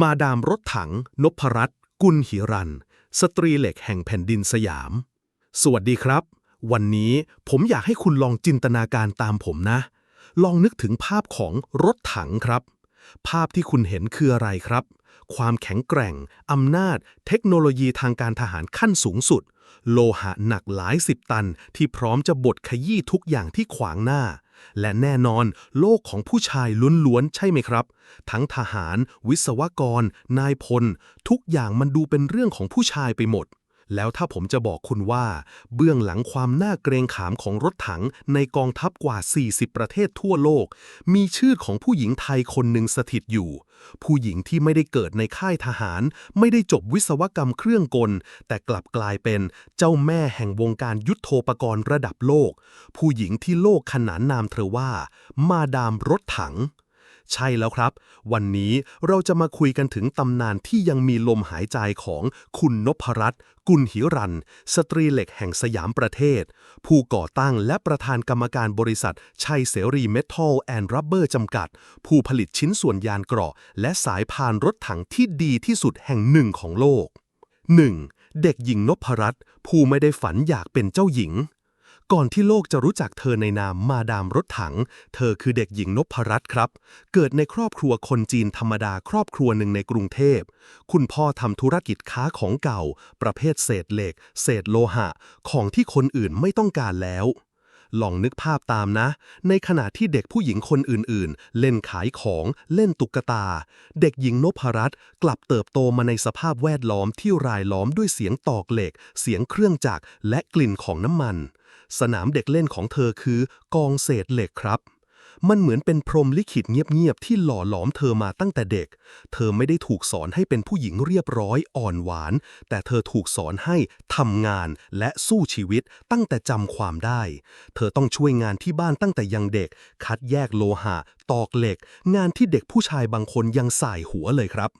มาดามรถถัง นพรัตน์กุลหิรัน สตรีเหล็กแห่งแผ่นดินสยาม สวัสดีครับ วันนี้ผมอยากให้คุณลองจินตนาการตามผมนะ ลองนึกถึงภาพของรถถังครับ ภาพที่คุณเห็นคืออะไรครับ ความแข็งแกร่ง อำนาจ เทคโนโลยีทางการทหารขั้นสูงสุด โลหะหนักหลายสิบตันที่พร้อมจะบดขยี้ทุกอย่างที่ขวางหน้า และแน่นอนโลกของผู้ชายล้วนๆใช่ไหมครับ ทั้งทหาร วิศวกร นายพล ทุกอย่างมันดูเป็นเรื่องของผู้ชายไปหมด แล้วถ้าผมจะบอกคุณว่า เบื้องหลังความน่าเกรงขามของรถถังในกองทัพกว่า 40 ประเทศทั่วโลก มีชื่อของผู้หญิงไทยคนหนึ่งสถิตอยู่ ผู้หญิงที่ไม่ได้เกิดในค่ายทหาร ไม่ได้จบวิศวกรรมเครื่องกล แต่กลับกลายเป็นเจ้าแม่แห่งวงการยุทโธปกรณ์ระดับโลก ผู้หญิงที่โลกขนานนามเธอว่า มาดามรถถัง ใช่แล้วครับ วันนี้เราจะมาคุยกันถึงตำนานที่ยังมีลมหายใจของคุณนพรัตน์กุลหิรัน สตรีเหล็กแห่งสยามประเทศ ผู้ก่อตั้งและประธานกรรมการบริษัท ชัยเสรีเมทัลแอนด์รับเบอร์จำกัด ผู้ผลิตชิ้นส่วนยานเกราะ และสายพานรถถังที่ดีที่สุดแห่งหนึ่งของโลก 1. เด็กหญิงนพรัตน์ผู้ไม่ได้ฝันอยากเป็นเจ้าหญิง ก่อนที่โลกจะรู้จักเธอในนามมาดามรถถัง เธอคือเด็กหญิงนพรัตน์ครับ เกิดในครอบครัวคนจีนธรรมดาครอบครัวหนึ่งในกรุงเทพ คุณพ่อทำธุรกิจค้าของเก่า ประเภทเศษเหล็ก เศษโลหะ ของที่คนอื่นไม่ต้องการแล้ว ลองนึกภาพตามนะ ในขณะที่เด็กผู้หญิงคนอื่นๆ เล่นขายของ เล่นตุ๊กตา เด็กหญิงนพรัตน์กลับเติบโตมาในสภาพแวดล้อมที่รายล้อมด้วยเสียงตอกเหล็ก เสียงเครื่องจักรและกลิ่นของน้ำมัน สนามเด็กเล่นของเธอคือกองเศษเหล็กครับ มันเหมือนเป็นพรมลิขิตเงียบๆที่หล่อหลอมเธอมาตั้งแต่เด็ก เธอไม่ได้ถูกสอนให้เป็นผู้หญิงเรียบร้อยอ่อนหวาน แต่เธอถูกสอนให้ทำงานและสู้ชีวิตตั้งแต่จำความได้ เธอต้องช่วยงานที่บ้านตั้งแต่ยังเด็ก คัดแยกโลหะ ตอกเหล็ก งานที่เด็กผู้ชายบางคนยังสายหัวเลยครับ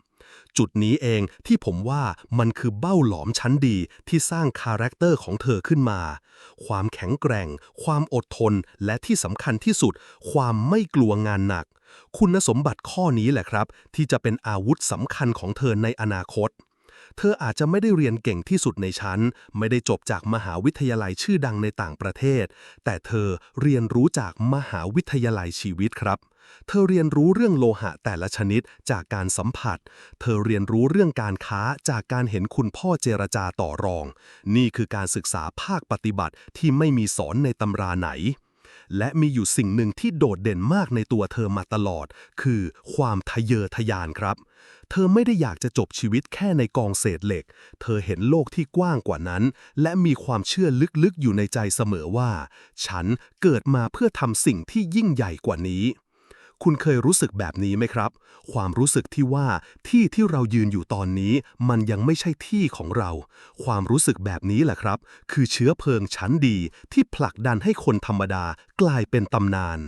จุดนี้เองที่ผมว่ามันคือเบ้าหลอมชั้นดีที่สร้างคาแรคเตอร์ของเธอขึ้นมา ความแข็งแกร่ง ความอดทน และที่สำคัญที่สุด ความไม่กลัวงานหนัก คุณสมบัติข้อนี้แหละครับ ที่จะเป็นอาวุธสำคัญของเธอในอนาคต เธออาจจะไม่ได้เรียนเก่งที่สุดในชั้น ไม่ได้จบจากมหาวิทยาลัยชื่อดังในต่างประเทศ แต่เธอเรียนรู้จากมหาวิทยาลัยชีวิตครับ เธอเรียนรู้เรื่องโลหะแต่ละชนิดจากการสัมผัส เธอเรียนรู้เรื่องการค้าจากการเห็นคุณพ่อเจรจาต่อรอง นี่คือการศึกษาภาคปฏิบัติที่ไม่มีสอนในตำราไหน และมีอยู่สิ่งหนึ่งที่โดดเด่นมากในตัวเธอมาตลอด คือความทะเยอทะยานครับ เธอไม่ได้อยากจะจบชีวิตแค่ในกองเศษเหล็ก เธอเห็นโลกที่กว้างกว่านั้น และมีความเชื่อลึกๆอยู่ในใจเสมอว่า ฉันเกิดมาเพื่อทำสิ่งที่ยิ่งใหญ่กว่านี้ คุณเคยรู้สึกแบบนี้ไหมครับ ความรู้สึกที่ว่าที่ที่เรายืนอยู่ตอนนี้ มันยังไม่ใช่ที่ของเรา ความรู้สึกแบบนี้แหละครับ คือเชื้อเพลิงชั้นดีที่ผลักดันให้คนธรรมดากลายเป็นตำนาน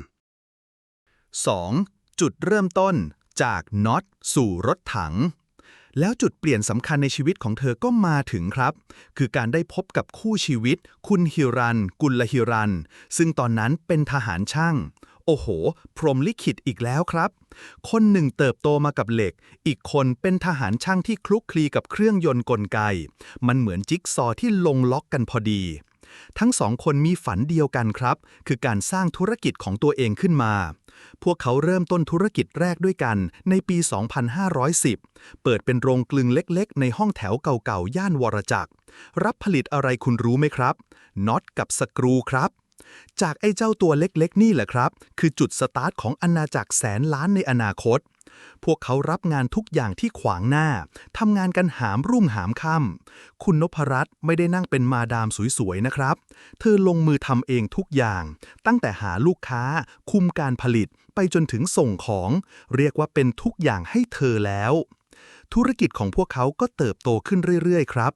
2. จุดเริ่มต้นจากน็อตสู่รถถัง แล้วจุดเปลี่ยนสำคัญในชีวิตของเธอก็มาถึงครับ คือการได้พบกับคู่ชีวิต คุณฮิรัน กุลฮิรัน ซึ่งตอนนั้นเป็นทหารช่าง อ้โห พรหมลิขิตอีกแล้วครับ คนหนึ่งเติบโตมากับเหล็ก อีกคนเป็นทหารช่างที่คลุกคลีกับเครื่องยนต์กลไก มันเหมือนจิ๊กซอว์ที่ลงล็อกกันพอดี ทั้งสองคนมีฝันเดียวกันครับ คือการสร้างธุรกิจของตัวเองขึ้นมา พวกเขาเริ่มต้นธุรกิจแรกด้วยกันในปี 2510 เปิดเป็นโรงกลึงเล็กๆ ในห้องแถวเก่าๆ ย่านวรจักร รับผลิตอะไรคุณรู้ไหมครับน็อตกับสกรูครับ จากไอ้เจ้าตัวเล็กๆ นี่แหละครับ คือจุดสตาร์ทของอาณาจักรแสนล้านในอนาคต พวกเขารับงานทุกอย่างที่ขวางหน้า ทำงานกันหามรุ่งหามค่ำคุณนพรัตน์ไม่ได้นั่งเป็นมาดามสวยๆ นะครับ เธอลงมือทำเองทุกอย่าง ตั้งแต่หาลูกค้า คุมการผลิต ไปจนถึงส่งของ เรียกว่าเป็นทุกอย่างให้เธอแล้ว ธุรกิจของพวกเขาก็เติบโตขึ้นเรื่อย ๆ ครับ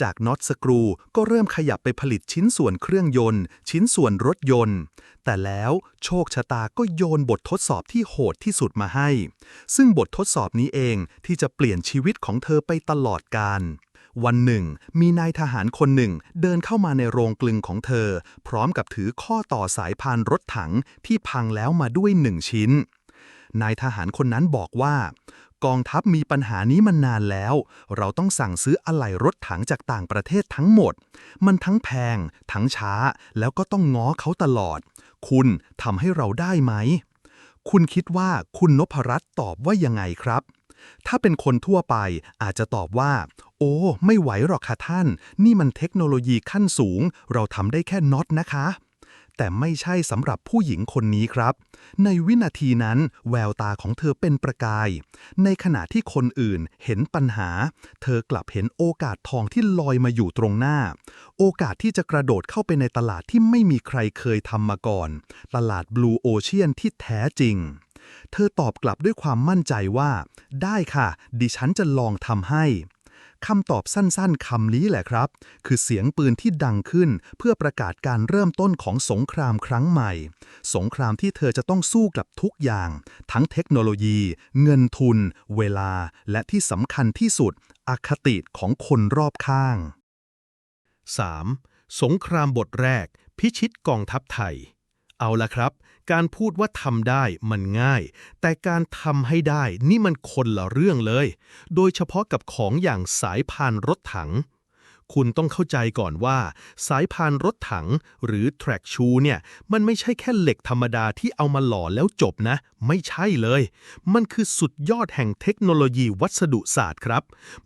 จากน็อตสกรูก็เริ่มขยับไปผลิตชิ้นส่วนเครื่องยนต์ ชิ้นส่วนรถยนต์ แต่แล้วโชคชะตาก็โยนบททดสอบที่โหดที่สุดมาให้ ซึ่งบททดสอบนี้เองที่จะเปลี่ยนชีวิตของเธอไปตลอดกาลวันหนึ่ง มีนายทหารคนหนึ่งเดินเข้ามาในโรงกลึงของเธอ พร้อมกับถือข้อต่อสายพานรถถังที่พังแล้วมาด้วยหนึ่งชิ้น นายทหารคนนั้นบอกว่า กองทัพมีปัญหานี้มานานแล้ว เราต้องสั่งซื้ออะไหล่รถถังจากต่างประเทศทั้งหมด มันทั้งแพง ทั้งช้า แล้วก็ต้องง้อเขาตลอด คุณทำให้เราได้ไหม คุณคิดว่าคุณนพรัตน์ตอบว่ายังไงครับ ถ้าเป็นคนทั่วไปอาจจะตอบว่า โอ้ ไม่ไหวหรอกค่ะท่าน นี่มันเทคโนโลยีขั้นสูง เราทำได้แค่น็อตนะคะ แต่ไม่ใช่สำหรับผู้หญิงคนนี้ครับ ในวินาทีนั้นแววตาของเธอเป็นประกาย ในขณะที่คนอื่นเห็นปัญหา เธอกลับเห็นโอกาสทองที่ลอยมาอยู่ตรงหน้า โอกาสที่จะกระโดดเข้าไปในตลาดที่ไม่มีใครเคยทำมาก่อน ตลาดบลูโอเชียนที่แท้จริงเธอตอบกลับด้วยความมั่นใจว่า ได้ค่ะ ดิฉันจะลองทำให้ คำตอบสั้นๆคำนี้แหละครับ คือเสียงปืนที่ดังขึ้น เพื่อประกาศการเริ่มต้นของสงครามครั้งใหม่ สงครามที่เธอจะต้องสู้กับทุกอย่าง ทั้งเทคโนโลยี เงินทุน เวลา และที่สำคัญที่สุด อคติของคนรอบข้าง 3. สงครามบทแรก พิชิตกองทัพไทย เอาละครับ การพูดว่าทำได้มันง่าย แต่การทำให้ได้นี่มันคนละเรื่องเลย โดยเฉพาะกับของอย่างสายพานรถถัง คุณต้องเข้าใจก่อนว่า สายพานรถถังหรือ track shoe เนี่ยมันไม่ใช่แค่เหล็กธรรมดาที่เอามาหล่อแล้วจบนะ ไม่ใช่เลย มันคือสุดยอดแห่งเทคโนโลยีวัสดุศาสตร์ครับ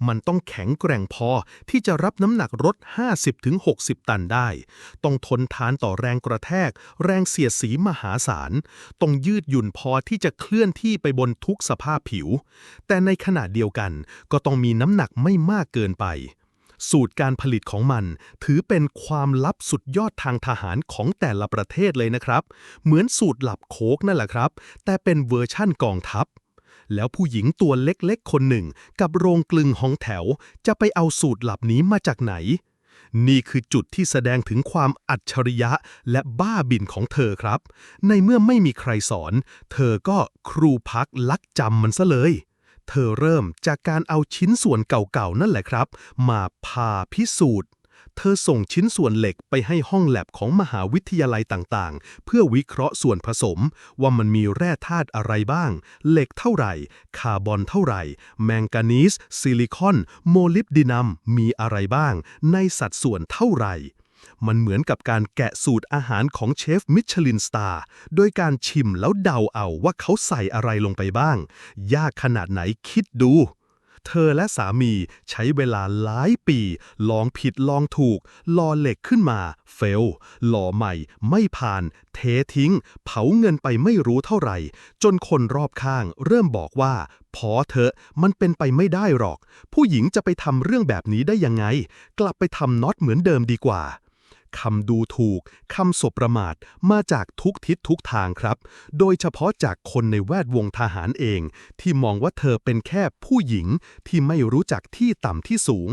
มันต้องแข็งแกร่งพอที่จะรับน้ำหนักรถ 50-60 ตันได้ ต้องทนทานต่อแรงกระแทก แรงเสียดสีมหาศาลต้องยืดหยุ่นพอที่จะเคลื่อนที่ไปบนทุกสภาพผิว แต่ในขณะเดียวกันก็ต้องมีน้ำหนักไม่มากเกินไป สูตรการผลิตของมัน ถือเป็นความลับสุดยอดทางทหารของแต่ละประเทศเลยนะครับ เหมือนสูตรหลับโคกนั่นแหละครับ แต่เป็นเวอร์ชั่นกองทัพ แล้วผู้หญิงตัวเล็กๆ คนหนึ่ง กับโรงกลึงห้องแถว จะไปเอาสูตรหลับนี้มาจากไหน นี่คือจุดที่แสดงถึงความอัจฉริยะและบ้าบินของเธอครับ ในเมื่อไม่มีใครสอน เธอก็ครูพักลักจำมันซะเลย เธอเริ่มจากการเอาชิ้นส่วนเก่าๆนั่นแหละครับ มาพาพิสูจน์ เธอส่งชิ้นส่วนเหล็กไปให้ห้องแลบของมหาวิทยาลัยต่างๆ เพื่อวิเคราะห์ส่วนผสม ว่ามันมีแร่ธาตุอะไรบ้าง เหล็กเท่าไหร่ คาร์บอนเท่าไหร่ แมงกานีสซิลิคอน โมลิบดินัม มีอะไรบ้าง ในสัดส่วนเท่าไหร่ มันเหมือนกับการแกะสูตรอาหารของเชฟมิชลินสตาร์โดยการชิมแล้วเดาเอาว่าเขาใส่อะไรลงไปบ้าง ยากขนาดไหนคิดดู เธอและสามีใช้เวลาหลายปี ลองผิดลองถูกลอเหล็กขึ้นมา เฟลหล่อใหม่ ไม่ผ่าน เททิ้ง เผาเงินไปไม่รู้เท่าไหร่ จนคนรอบข้างเริ่มบอกว่าพอเถอะ มันเป็นไปไม่ได้หรอก ผู้หญิงจะไปทำเรื่องแบบนี้ได้ยังไง กลับไปทำน็อตเหมือนเดิมดีกว่า คำดูถูก คำสบประมาท มาจากทุกทิศทุกทางครับ โดยเฉพาะจากคนในแวดวงทหารเอง ที่มองว่าเธอเป็นแค่ผู้หญิงที่ไม่รู้จักที่ต่ำที่สูง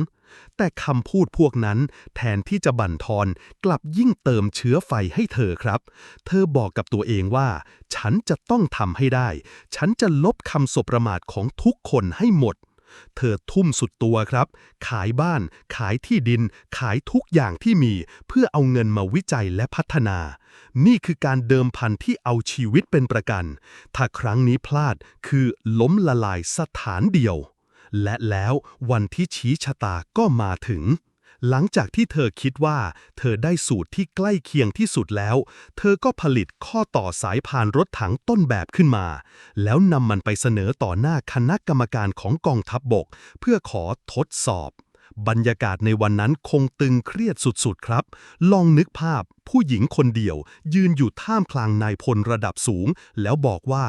แต่คำพูดพวกนั้นแทนที่จะบั่นทอนกลับยิ่งเติมเชื้อไฟให้เธอครับ เธอบอกกับตัวเองว่า ฉันจะต้องทำให้ได้ ฉันจะลบคำสบประมาทของทุกคนให้หมด เธอทุ่มสุดตัวครับ ขายบ้าน ขายที่ดิน ขายทุกอย่างที่มี เพื่อเอาเงินมาวิจัยและพัฒนา นี่คือการเดิมพันที่เอาชีวิตเป็นประกัน ถ้าครั้งนี้พลาดคือล้มละลายสถานเดียว และแล้ววันที่ชี้ชะตาก็มาถึง หลังจากที่เธอคิดว่า เธอได้สูตรที่ใกล้เคียงที่สุดแล้ว เธอก็ผลิตข้อต่อสายพานรถถังต้นแบบขึ้นมา แล้วนำมันไปเสนอต่อหน้าคณะกรรมการของกองทัพบบก เพื่อขอทดสอบ บรรยากาศในวันนั้นคงตึงเครียดสุดๆครับ ลองนึกภาพผู้หญิงคนเดียว ยืนอยู่ท่ามกลางนายพลระดับสูง แล้วบอกว่า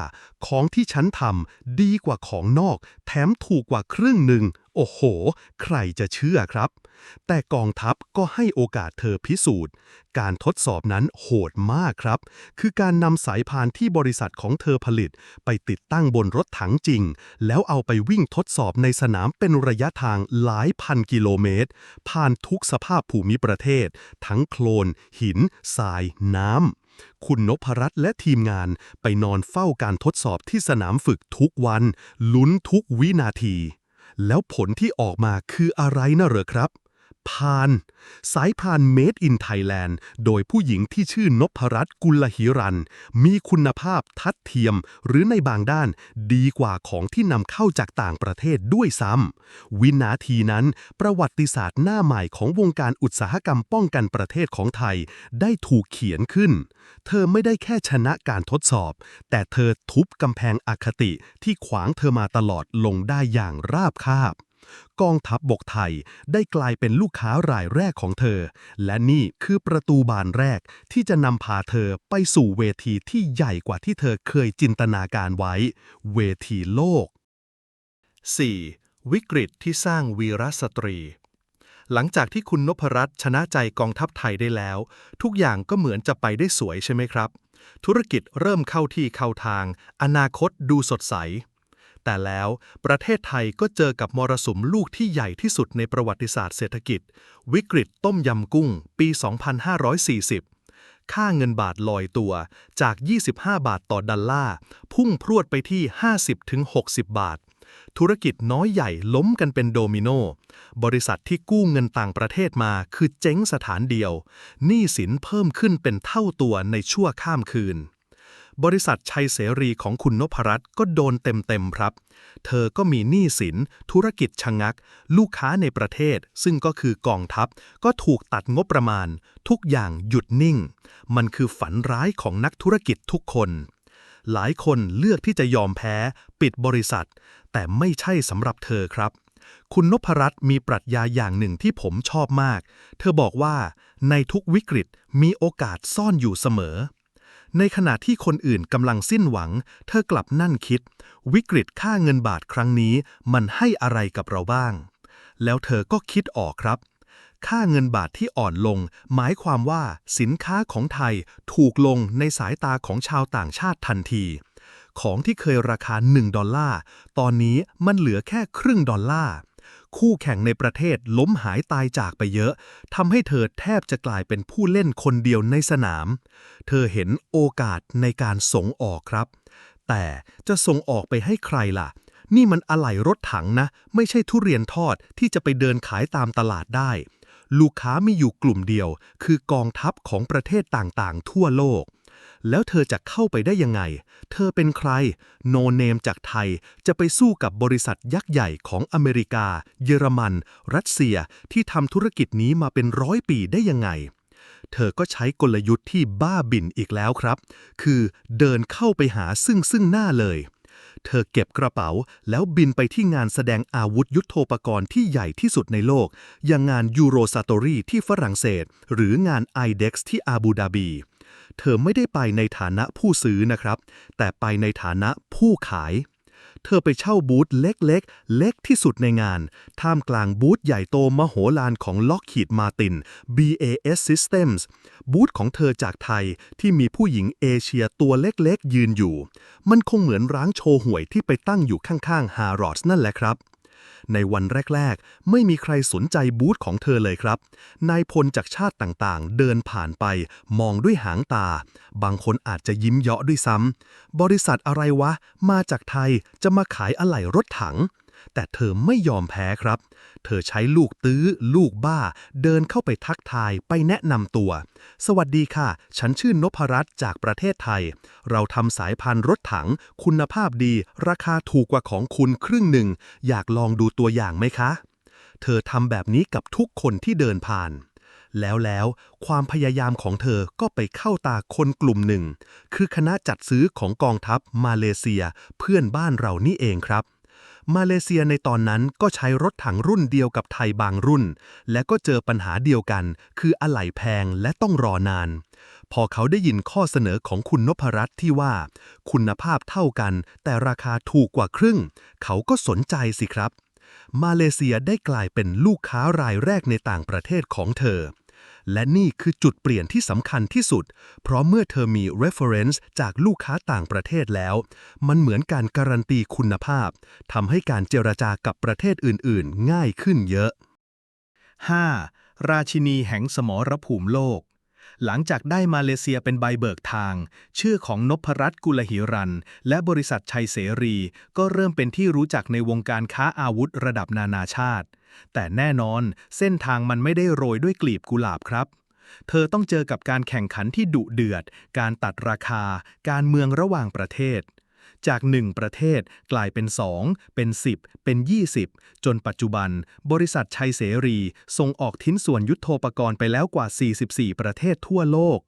ของที่ฉันทำดีกว่าของนอก แถมถูกกว่าครึ่งหนึ่ง โอ้โห ใครจะเชื่อครับ แต่กองทัพก็ให้โอกาสเธอพิสูจน์ การทดสอบนั้นโหดมากครับ คือการนำสายพานที่บริษัทของเธอผลิต ไปติดตั้งบนรถถังจริง แล้วเอาไปวิ่งทดสอบในสนามเป็นระยะทางหลายพันกิโลเมตร ผ่านทุกสภาพภูมิประเทศ ทั้งโคลน หิน ทราย น้ำคุณนพรัตน์และทีมงานไปนอนเฝ้าการทดสอบที่สนามฝึกทุกวัน ลุ้นทุกวินาที แล้วผลที่ออกมาคืออะไรนะเหรอครับ พาน สายพาน Made in Thailand โดยผู้หญิงที่ชื่อนพรัตน์กุลหิรัน มีคุณภาพทัดเทียมหรือในบางด้านดีกว่าของที่นำเข้าจากต่างประเทศด้วยซ้ำ วินาทีนั้น ประวัติศาสตร์หน้าใหม่ของวงการอุตสาหกรรมป้องกันประเทศของไทยได้ถูกเขียนขึ้น เธอไม่ได้แค่ชนะการทดสอบ แต่เธอทุบกำแพงอคติที่ขวางเธอมาตลอดลงได้อย่างราบคาบ กองทัพบบกไทยได้กลายเป็นลูกค้ารายแรกของเธอ และนี่คือประตูบานแรกที่จะนำพาเธอไปสู่เวทีที่ใหญ่กว่าที่เธอเคยจินตนาการไว้ เวทีโลก 4. วิกฤตที่สร้างวีรสตรี หลังจากที่คุณนพรัตน์ชนะใจกองทัพไทยได้แล้ว ทุกอย่างก็เหมือนจะไปได้สวยใช่ไหมครับ ธุรกิจเริ่มเข้าที่เข้าทาง อนาคตดูสดใส แต่แล้วประเทศไทยก็เจอกับมรสุมลูกที่ใหญ่ที่สุดในประวัติศาสตร์เศรษฐกิจ วิกฤตต้มยำกุ้ง ปี 2540 ค่าเงินบาทลอยตัวจาก 25 บาทต่อดัลลาร์พุ่งพรวดไปที่ 50-60 บาท ธุรกิจน้อยใหญ่ล้มกันเป็นโดมิโน บริษัทที่กู้เงินต่างประเทศมาคือเจ๊งสถานเดียวหนี้สินเพิ่มขึ้นเป็นเท่าตัวในชั่วข้ามคืน บริษัทชัยเสรีของคุณนพรัตน์ก็โดนเต็มๆครับ เธอก็มีหนี้สิน ธุรกิจชะงัก ลูกค้าในประเทศ ซึ่งก็คือกองทัพ ก็ถูกตัดงบประมาณ ทุกอย่างหยุดนิ่ง มันคือฝันร้ายของนักธุรกิจทุกคน หลายคนเลือกที่จะยอมแพ้ ปิดบริษัท แต่ไม่ใช่สำหรับเธอครับคุณนพรัตน์มีปรัชญาอย่างหนึ่งที่ผมชอบมาก เธอบอกว่าในทุกวิกฤตมีโอกาสซ่อนอยู่เสมอ ในขณะที่คนอื่นกำลังสิ้นหวัง เธอกลับนั่นคิด วิกฤตค่าเงินบาทครั้งนี้ มันให้อะไรกับเราบ้าง แล้วเธอก็คิดออกครับ ค่าเงินบาทที่อ่อนลง หมายความว่าสินค้าของไทยถูกลงในสายตาของชาวต่างชาติทันที ของที่เคยราคา 1 ดอลลาร์ ตอนนี้มันเหลือแค่ครึ่งดอลลาร์ คู่แข่งในประเทศล้มหายตายจากไปเยอะทำให้เธอแทบจะกลายเป็นผู้เล่นคนเดียวในสนาม เธอเห็นโอกาสในการส่งออกครับ แต่จะส่งออกไปให้ใครล่ะ นี่มันอะไหล่รถถังนะ ไม่ใช่ทุเรียนทอดที่จะไปเดินขายตามตลาดได้ ลูกค้ามีอยู่กลุ่มเดียว คือกองทัพของประเทศต่างๆ ทั่วโลก แล้วเธอจะเข้าไปได้ยังไง เธอเป็นใคร โนเนมจากไทยจะไปสู้กับบริษัทยักษ์ใหญ่ของอเมริกา เยอรมัน รัสเซียที่ทำธุรกิจนี้มาเป็นร้อยปีได้ยังไง เธอก็ใช้กลยุทธ์ที่บ้าบิ่นอีกแล้วครับ คือเดินเข้าไปหาซึ่งซึ่งหน้าเลยเธอเก็บกระเป๋าแล้วบินไปที่งานแสดงอาวุธยุโทโธปกรณ์ที่ใหญ่ที่สุดในโลก อย่างงานยูโรซาโตรีที่ฝรั่งเศส หรืองาน IDEX ที่อาบูดาบี เธอไม่ได้ไปในฐานะผู้ซื้อนะครับ แต่ไปในฐานะผู้ขาย เธอไปเช่าบูธเล็กๆเล็กที่สุดในงาน ท่ามกลางบูธใหญ่โตมโหฬารของ Lockheed Martin BAS Systems บูธของเธอจากไทยที่มีผู้หญิงเอเชียตัวเล็กๆ ยืนอยู่ มันคงเหมือนร้างโชว์หวยที่ไปตั้งอยู่ข้างๆ Harrods นั่นแหละครับ ในวันแรก ๆ ไม่มีใครสนใจบูธของเธอเลยครับ นายพลจากชาติต่างๆ เดินผ่านไป มองด้วยหางตา บางคนอาจจะยิ้มเยาะด้วยซ้ำบริษัทอะไรวะ มาจากไทยจะมาขายอะไหล่รถถัง แต่เธอไม่ยอมแพ้ครับ เธอใช้ลูกตื้อ ลูกบ้า เดินเข้าไปทักทายไปแนะนำตัว สวัสดีค่ะ ฉันชื่อนพรัตน์จากประเทศไทย เราทำสายพันธุ์รถถัง คุณภาพดี ราคาถูกกว่าของคุณครึ่งหนึ่ง อยากลองดูตัวอย่างไหมคะ เธอทำแบบนี้กับทุกคนที่เดินผ่านแล้วแล้วความพยายามของเธอก็ไปเข้าตาคนกลุ่มหนึ่ง คือคณะจัดซื้อของกองทัพมาเลเซีย เพื่อนบ้านเรานี่เองครับ มาเลเซียในตอนนั้นก็ใช้รถถังรุ่นเดียวกับไทยบางรุ่น และก็เจอปัญหาเดียวกัน คืออะไหล่แพงและต้องรอนาน พอเขาได้ยินข้อเสนอของคุณนพรัตน์ที่ว่า คุณภาพเท่ากัน แต่ราคาถูกกว่าครึ่ง เขาก็สนใจสิครับ มาเลเซียได้กลายเป็นลูกค้ารายแรกในต่างประเทศของเธอ และนี่คือจุดเปลี่ยนที่สำคัญที่สุด เพราะเมื่อเธอมี reference จากลูกค้าต่างประเทศแล้ว มันเหมือนการการันตีคุณภาพทำให้การเจรจากับประเทศอื่น ๆ ง่ายขึ้นเยอะ 5. ราชินีแห่งสมรภูมิโลก หลังจากได้มาเลเซียเป็นใบเบิกทาง ชื่อของนพรัตน์กุลหิรัน และบริษัทชัยเสรี ก็เริ่มเป็นที่รู้จักในวงการค้าอาวุธระดับนานาชาติ แต่แน่นอนเส้นทางมันไม่ได้โรยด้วยกลีบกุหลาบครับ เธอต้องเจอกับการแข่งขันที่ดุเดือด การตัดราคา การเมืองระหว่างประเทศ จาก 1 ประเทศกลายเป็น 2 เป็น 10 เป็น 20 จนปัจจุบัน บริษัทชัยเสรี ส่งออกทิ้นส่วนยุทโธปกรณ์ไปแล้วกว่า 44 ประเทศทั่วโลก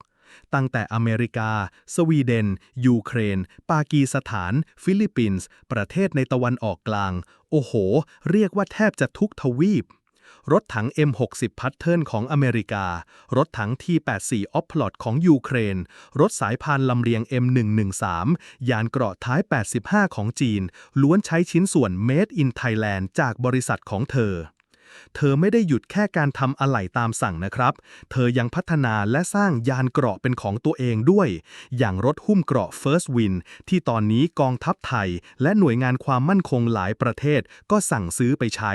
ตั้งแต่อเมริกา สวีเดน ยูเครน ปากีสถาน ฟิลิปปินส์ ประเทศในตะวันออกกลาง โอ้โห เรียกว่าแทบจะทุกทวีป รถถัง M60 พัตเทิร์นของอเมริกา รถถัง T84 ออฟพลอตของยูเครน รถสายพานลำเลียง M113 ยานเกราะท้าย 85 ของจีน ล้วนใช้ชิ้นส่วน Made in Thailand จากบริษัทของเธอ เธอไม่ได้หยุดแค่การทำอะไหล่ตามสั่งนะครับ เธอยังพัฒนาและสร้างยานเกราะเป็นของตัวเองด้วย อย่างรถหุ้มเกราะ First Win ที่ตอนนี้กองทัพไทย และหน่วยงานความมั่นคงหลายประเทศก็สั่งซื้อไปใช้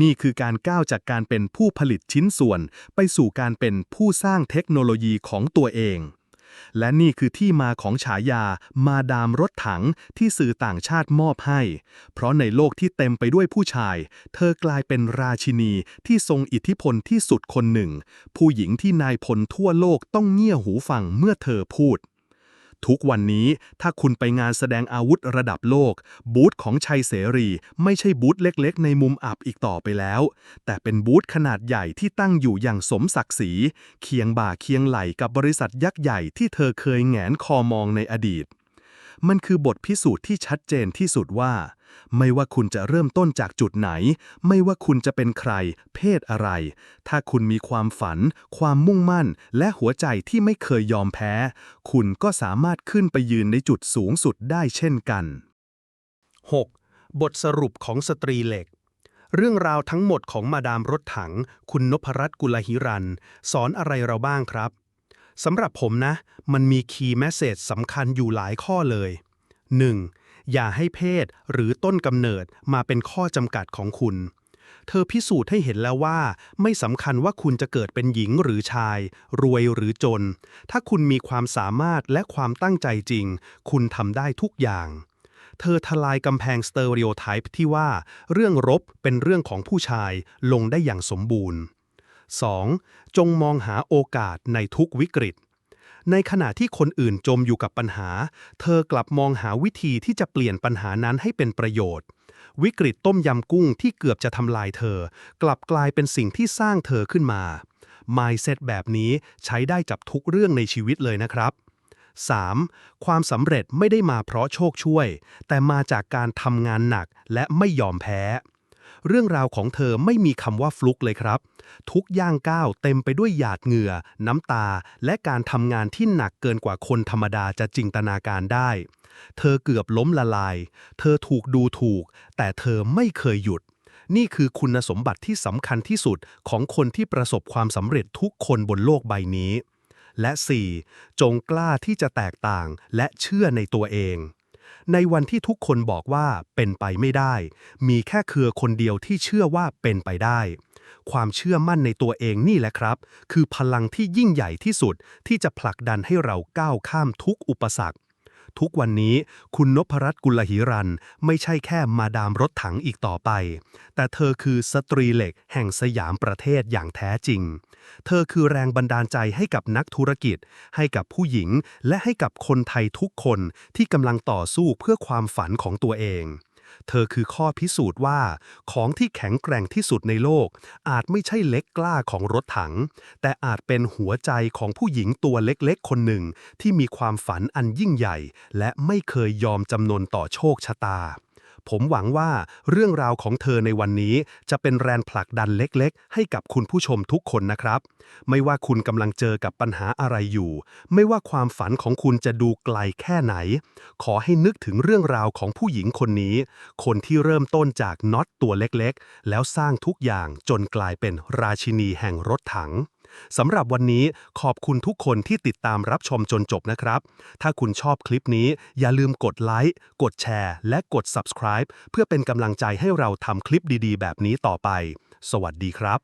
นี่คือการก้าวจากการเป็นผู้ผลิตชิ้นส่วน ไปสู่การเป็นผู้สร้างเทคโนโลยีของตัวเอง และนี่คือที่มาของฉายา มาดามรถถังที่สื่อต่างชาติมอบให้ เพราะในโลกที่เต็มไปด้วยผู้ชาย เธอกลายเป็นราชินีที่ทรงอิทธิพลที่สุดคนหนึ่ง ผู้หญิงที่นายพลทั่วโลกต้องเงี่ยหูฟังเมื่อเธอพูด ทุกวันนี้ถ้าคุณไปงานแสดงอาวุธระดับโลก บูธของชัยเสรี ไม่ใช่บูธเล็กๆ ในมุมอับอีกต่อไปแล้ว แต่เป็นบูธขนาดใหญ่ที่ตั้งอยู่อย่างสมศักดิ์ศรี เคียงบ่าเคียงไหลกับบริษัทยักษ์ใหญ่ที่เธอเคยแงนคอมองในอดีต มันคือบทพิสูจน์ที่ชัดเจนที่สุดว่า ไม่ว่าคุณจะเริ่มต้นจากจุดไหน ไม่ว่าคุณจะเป็นใคร เพศอะไร ถ้าคุณมีความฝัน ความมุ่งมั่น และหัวใจที่ไม่เคยยอมแพ้ คุณก็สามารถขึ้นไปยืนในจุดสูงสุดได้เช่นกัน 6. บทสรุปของสตรีเหล็ก เรื่องราวทั้งหมดของมาดามรถถัง คุณนพรัตน์กุลหิรัน สอนอะไรเราบ้างครับสำหรับผมนะ มันมีคีย์แมสเซจสำคัญอยู่หลายข้อเลย 1. อย่าให้เพศหรือต้นกำเนิดมาเป็นข้อจำกัดของคุณ เธอพิสูจน์ให้เห็นแล้วว่า ไม่สำคัญว่าคุณจะเกิดเป็นหญิงหรือชาย รวยหรือจน ถ้าคุณมีความสามารถและความตั้งใจจริง คุณทำได้ทุกอย่างเธอทลายกำแพงสเตอริโอไทป์ที่ว่าเรื่องรบเป็นเรื่องของผู้ชายลงได้อย่างสมบูรณ์ 2. จงมองหาโอกาสในทุกวิกฤต ในขณะที่คนอื่นจมอยู่กับปัญหา เธอกลับมองหาวิธีที่จะเปลี่ยนปัญหานั้นให้เป็นประโยชน์ วิกฤตต้มยำกุ้งที่เกือบจะทำลายเธอ กลับกลายเป็นสิ่งที่สร้างเธอขึ้นมา Mindset แบบนี้ใช้ได้จับทุกเรื่องในชีวิตเลยนะครับ 3. ความสำเร็จไม่ได้มาเพราะโชคช่วย แต่มาจากการทำงานหนักและไม่ยอมแพ้ เรื่องราวของเธอไม่มีคำว่าฟลุกเลยครับ ทุกย่างก้าวเต็มไปด้วยหยาดเหงื่อ น้ำตา และการทำงานที่หนักเกินกว่าคนธรรมดาจะจินตนาการได้ เธอเกือบล้มละลาย เธอถูกดูถูก แต่เธอไม่เคยหยุด นี่คือคุณสมบัติที่สำคัญที่สุดของคนที่ประสบความสำเร็จทุกคนบนโลกใบนี้ และ 4. จงกล้าที่จะแตกต่างและเชื่อในตัวเอง ในวันที่ทุกคนบอกว่าเป็นไปไม่ได้ มีแค่เครือคนเดียวที่เชื่อว่าเป็นไปได้ ความเชื่อมั่นในตัวเองนี่แหละครับ คือพลังที่ยิ่งใหญ่ที่สุดที่จะผลักดันให้เราก้าวข้ามทุกอุปสรรค ทุกวันนี้คุณนพรัตน์กุลหิรัน ไม่ใช่แค่มาดามรถถังอีกต่อไป แต่เธอคือสตรีเหล็กแห่งสยามประเทศอย่างแท้จริง เธอคือแรงบันดาลใจให้กับนักธุรกิจ ให้กับผู้หญิง และให้กับคนไทยทุกคนที่กำลังต่อสู้เพื่อความฝันของตัวเอง เธอคือข้อพิสูจน์ว่า ของที่แข็งแกร่งที่สุดในโลก อาจไม่ใช่เล็กกล้าของรถถัง แต่อาจเป็นหัวใจของผู้หญิงตัวเล็กๆ คนหนึ่ง ที่มีความฝันอันยิ่งใหญ่ และไม่เคยยอมจำนนต่อโชคชะตา ผมหวังว่าเรื่องราวของเธอในวันนี้ จะเป็นแรงผลักดันเล็กๆ ให้กับคุณผู้ชมทุกคนนะครับ ไม่ว่าคุณกำลังเจอกับปัญหาอะไรอยู่ ไม่ว่าความฝันของคุณจะดูไกลแค่ไหน ขอให้นึกถึงเรื่องราวของผู้หญิงคนนี้ คนที่เริ่มต้นจากน็อตตัวเล็กๆ แล้วสร้างทุกอย่างจนกลายเป็นราชินีแห่งรถถัง สำหรับวันนี้ขอบคุณทุกคนที่ติดตามรับชมจนจบนะครับ ถ้าคุณชอบคลิปนี้อย่าลืมกดไลค์กดแชร์ และกด subscribe เพื่อเป็นกำลังใจให้เราทำคลิปดีๆ แบบนี้ต่อไป สวัสดีครับ